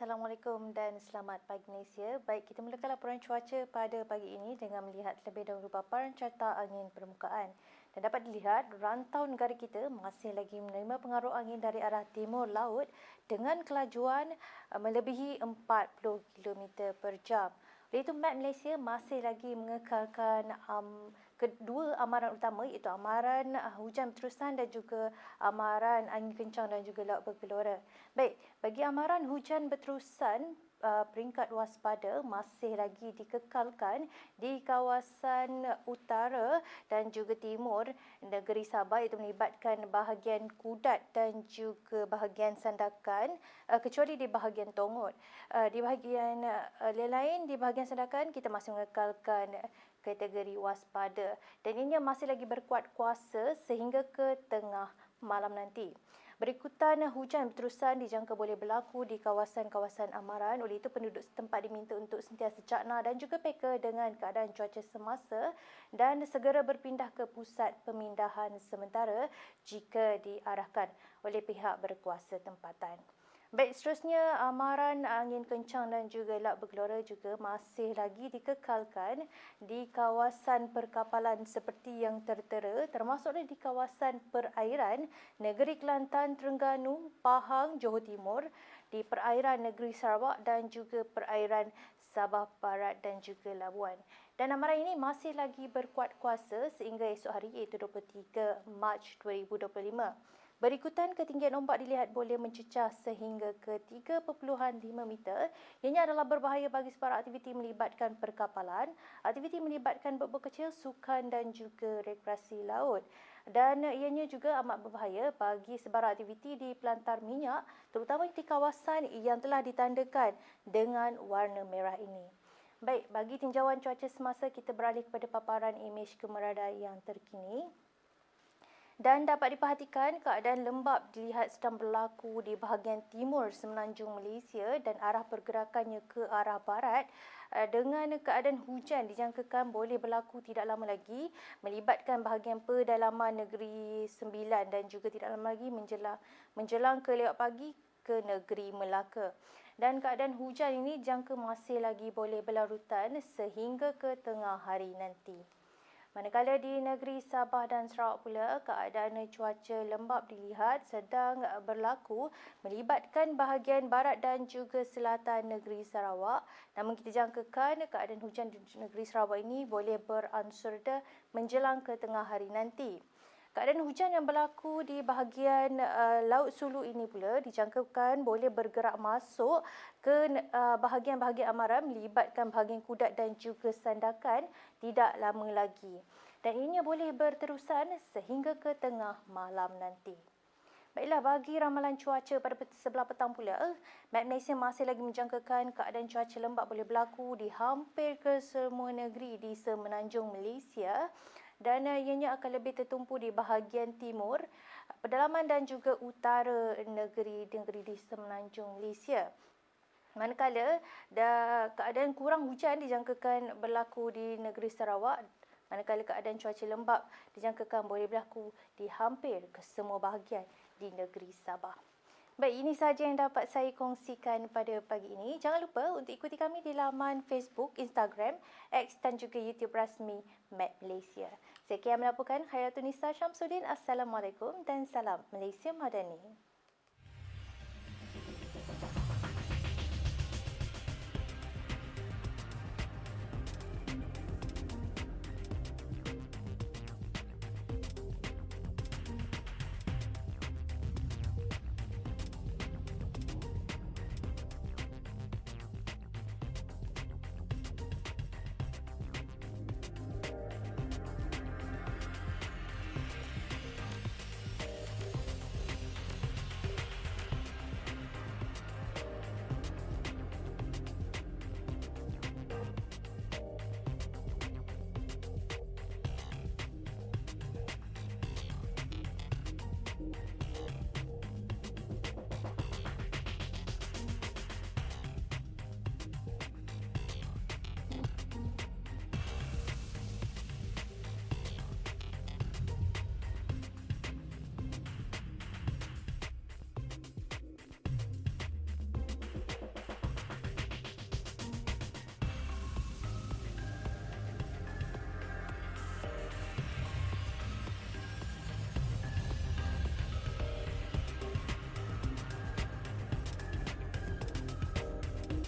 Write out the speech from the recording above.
Assalamualaikum dan selamat pagi Malaysia. Baik, kita mulakan laporan cuaca pada pagi ini dengan melihat terlebih dahulu paparan carta angin permukaan. Dan dapat dilihat, rantau negara kita masih lagi menerima pengaruh angin dari arah timur laut dengan kelajuan uh, melebihi 40 km per jam. Oleh itu, Met Malaysia masih lagi mengekalkan um, kedua amaran utama iaitu amaran uh, hujan berterusan dan juga amaran angin kencang dan juga laut bergelora. Baik, bagi amaran hujan berterusan, uh, peringkat waspada masih lagi dikekalkan di kawasan utara dan juga timur negeri Sabah itu melibatkan bahagian Kudat dan juga bahagian Sandakan uh, kecuali di bahagian Tongot. Uh, di bahagian uh, lain di bahagian Sandakan kita masih mengekalkan kategori waspada dan ini masih lagi berkuat kuasa sehingga ke tengah malam nanti. Berikutan hujan berterusan dijangka boleh berlaku di kawasan-kawasan amaran. Oleh itu penduduk setempat diminta untuk sentiasa cakna dan juga peka dengan keadaan cuaca semasa dan segera berpindah ke pusat pemindahan sementara jika diarahkan oleh pihak berkuasa tempatan. Baik, seterusnya amaran angin kencang dan juga lak bergelora juga masih lagi dikekalkan di kawasan perkapalan seperti yang tertera termasuk di kawasan perairan negeri Kelantan, Terengganu, Pahang, Johor Timur, di perairan negeri Sarawak dan juga perairan Sabah Barat dan juga Labuan. Dan amaran ini masih lagi berkuat kuasa sehingga esok hari iaitu 23 Mac 2025. Berikutan ketinggian ombak dilihat boleh mencecah sehingga ke 3.5 meter. Ianya adalah berbahaya bagi sebarang aktiviti melibatkan perkapalan, aktiviti melibatkan bot kecil, sukan dan juga rekreasi laut. Dan ianya juga amat berbahaya bagi sebarang aktiviti di pelantar minyak terutama di kawasan yang telah ditandakan dengan warna merah ini. Baik, bagi tinjauan cuaca semasa kita beralih kepada paparan imej kemeradaan yang terkini dan dapat diperhatikan keadaan lembap dilihat sedang berlaku di bahagian timur semenanjung Malaysia dan arah pergerakannya ke arah barat eh, dengan keadaan hujan dijangkakan boleh berlaku tidak lama lagi melibatkan bahagian pedalaman negeri Sembilan dan juga tidak lama lagi menjelang menjelang ke lewat pagi ke negeri Melaka. Dan keadaan hujan ini jangka masih lagi boleh berlarutan sehingga ke tengah hari nanti. Manakala di negeri Sabah dan Sarawak pula, keadaan cuaca lembap dilihat sedang berlaku melibatkan bahagian barat dan juga selatan negeri Sarawak. Namun kita jangkakan keadaan hujan di negeri Sarawak ini boleh beransur menjelang ke tengah hari nanti. Keadaan hujan yang berlaku di bahagian uh, Laut Sulu ini pula dijangkakan boleh bergerak masuk ke uh, bahagian-bahagian amaran melibatkan bahagian Kudat dan juga Sandakan tidak lama lagi. Dan ini boleh berterusan sehingga ke tengah malam nanti. Baiklah, bagi ramalan cuaca pada sebelah petang pula, eh, Malaysia masih lagi menjangkakan keadaan cuaca lembap boleh berlaku di hampir ke semua negeri di semenanjung Malaysia dan uh, ianya akan lebih tertumpu di bahagian timur, pedalaman dan juga utara negeri negeri di semenanjung Malaysia. Manakala dah keadaan kurang hujan dijangkakan berlaku di negeri Sarawak, manakala keadaan cuaca lembap dijangkakan boleh berlaku di hampir ke semua bahagian di negeri Sabah. Baik, ini sahaja yang dapat saya kongsikan pada pagi ini. Jangan lupa untuk ikuti kami di laman Facebook, Instagram, X dan juga YouTube rasmi Map Malaysia. Sekian melaporkan Khairatun Nisa Syamsuddin. Assalamualaikum dan salam Malaysia Madani.